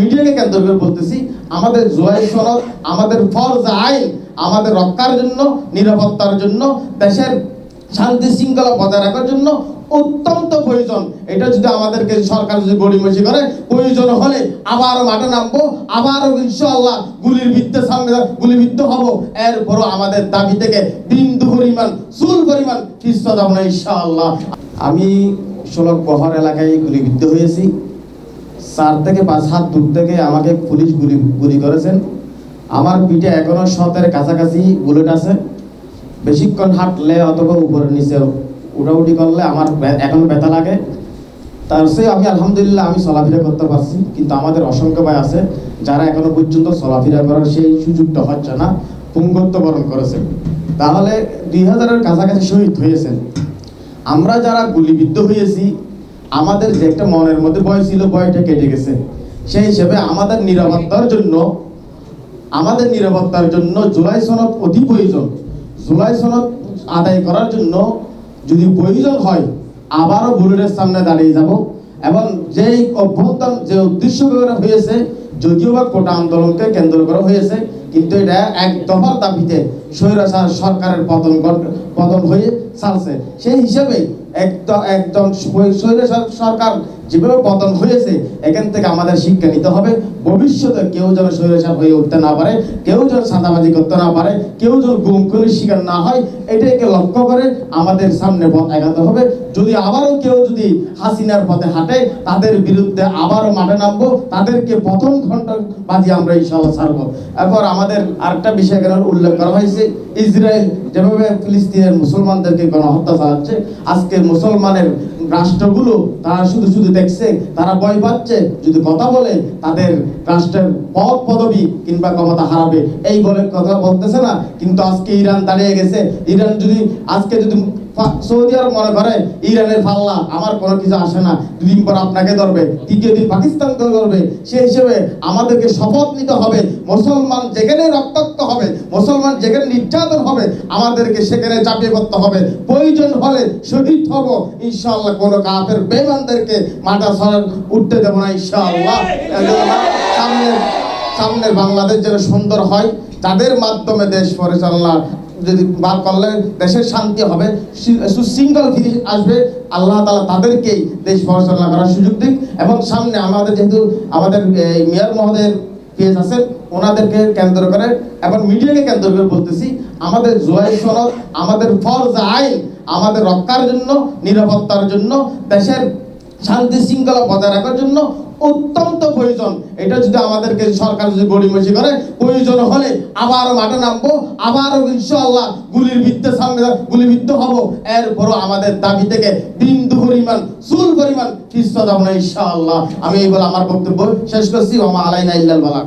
মিডিয়াকে কেন্দ্র করে বলতেছি, আমাদের জুলাই সনদ, আমাদের ফরজ আইন, আমাদের রক্ষার জন্য, নিরাপত্তার জন্য, দেশের শান্তি শৃঙ্খলা বজায় রাখার জন্য অত্যন্ত প্রয়োজন। এটা যদি আমাদেরকে সরকার যদি গড়িমসি করে, প্রয়োজন হলে আবারও মাঠে নামবো, আবারও ইনশাআল্লাহ গুলির বিদ্ধে সামনে গুলিবিদ্ধ হব। এরপরও আমাদের দাবি থেকে বিন্দু পরিমাণ, চুল পরিমাণ খ্রিস্ট যাব না ইনশাআল্লাহ। আমি ষোলক বহর এলাকায় গুলিবিদ্ধ হয়েছি। চার থেকে পাঁচ হাত দূর থেকে আমাকে পুলিশ গুলি গুলি করেছেন। আমার পিঠে এখনও শতের কাছাকাছি বুলেট আছে। বেশিক্ষণ হাঁটলে অথবা উপরে নিচে উঠাউটি করলে আমার বে- এখনও ব্যথা লাগে। তার সে আমি আলহামদুলিল্লাহ আমি চলাফেরা করতে পারছি, কিন্তু আমাদের অসংখ্য ভাই আছে যারা এখনও পর্যন্ত চলাফেরা করার সেই সুযোগটা হচ্ছে না পুঙ্গত্ব বরণ করেছে। তাহলে দুই হাজারের কাছাকাছি শহীদ হয়েছেন। আমরা যারা গুলিবিদ্ধ হয়েছি আমাদের যে একটা মনের মধ্যে ভয় ছিল, ভয়টা কেটে গেছে। সেই হিসেবে আমাদের নিরাপত্তার জন্য, আমাদের নিরাপত্তার জন্য জুলাই সনদ অতি প্রয়োজন। জুলাই সনদ আদায় করার জন্য যদি প্রয়োজন হয়, আবারও বুলেটের সামনে দাঁড়িয়ে যাব এবং যেই অভ্যন্তর যে উদ্দেশ্য হয়েছে, যদিও বা কোটা আন্দোলনকে কেন্দ্র করে হয়েছে, কিন্তু এটা এক দফার দাবিতে স্বৈরাচার সরকারের পতন পতন হয়ে ছাড়ছে সেই হিসেবে একদম একদম সরকার যেভাবে পতন হয়েছে, এখান থেকে আমাদের শিক্ষা নিতে হবে। ভবিষ্যতে কেউ যেন স্বৈরাচার হয়ে উঠতে না পারে, কেউ যেন সাদাবাজি করতে না পারে, কেউ যেন গুম করে শিকার না হয়, এটাকে লক্ষ্য করে আমাদের সামনে পথ এগাতে হবে। যদি আবারও কেউ যদি হাসিনার পথে হাঁটে, তাদের বিরুদ্ধে আবারও মাঠে নামবো, তাদেরকে প্রথম ঘণ্টা বাজি আমরা ইনশাল্লাহ ছাড়বো। এরপর আমাদের আরেকটা বিষয় এখানে উল্লেখ করা হয়েছে, ইসরায়েল যেভাবে ফিলিস্তিনের মুসলমানদেরকে গণহত্যা চালাচ্ছে, আজকে মুসলমানের রাষ্ট্রগুলো তারা শুধু শুধু দেখছে, তারা ভয় পাচ্ছে। যদি কথা বলে, তাদের রাষ্ট্রের পদ পদবি কিংবা ক্ষমতা হারাবে। এই বলে কথা বলতেছে না, কিন্তু আজকে ইরান দাঁড়িয়ে গেছে। ইরান যদি, আজকে যদি সৌদি আরব মনে করে, ইরানের আমার কোনো কিছু আসে না। দুদিন পর আপনাকে ধরবে, তৃতীয় দিন ধরবে। সেই হিসেবে আমাদেরকে শপথ নিতে হবে, মুসলমান যেখানে রক্তাক্ত হবে, মুসলমান যেখানে নির্যাতন হবে, আমাদেরকে সেখানে চাপিয়ে পড়তে হবে। প্রয়োজন হলে শহীদ হব। ইনশাআল্লাহ কোনো কাফের বেমানদেরকে উঠতে দেবো না ইনশাআল্লাহ। সামনের সামনের বাংলাদেশ যেন সুন্দর হয়, তাদের মাধ্যমে দেশ পরিচালনা যদি বার করলে দেশের শান্তি হবে সুশৃঙ্খল ফিরে আসবে। আল্লাহ তালা তাদেরকেই দেশ পরিচালনা করার সুযোগ দিক। এবং সামনে আমাদের যেহেতু আমাদের মেয়র মহোদয়ের পেজ আছে, ওনাদেরকে কেন্দ্র করে এবং মিডিয়াকে কেন্দ্র করে বলতেছি, আমাদের জুলাই সনদ, আমাদের ফরজ আইন, আমাদের রক্ষার জন্য, নিরাপত্তার জন্য, দেশের শান্তি শৃঙ্খলা বজায় রাখার জন্য অত্যন্ত প্রয়োজন। এটা যদি আমাদেরকে সরকার যদি গড়িমসি করে, প্রয়োজন হলে আবারও মাঠে নামবো, আবারও ইনশাল্লাহ গুলির বৃত্তে সামনে গুলিবিদ্ধ হব। এরপরও আমাদের দাবি থেকে বিন্দু পরিমাণ, চুল পরিমাণ খ্রিস্ট যাব না ইনশাআল্লাহ। আমি এই বলে আমার বক্তব্য শেষ করছি। আমা আলাইনা ইল্লাল বালাক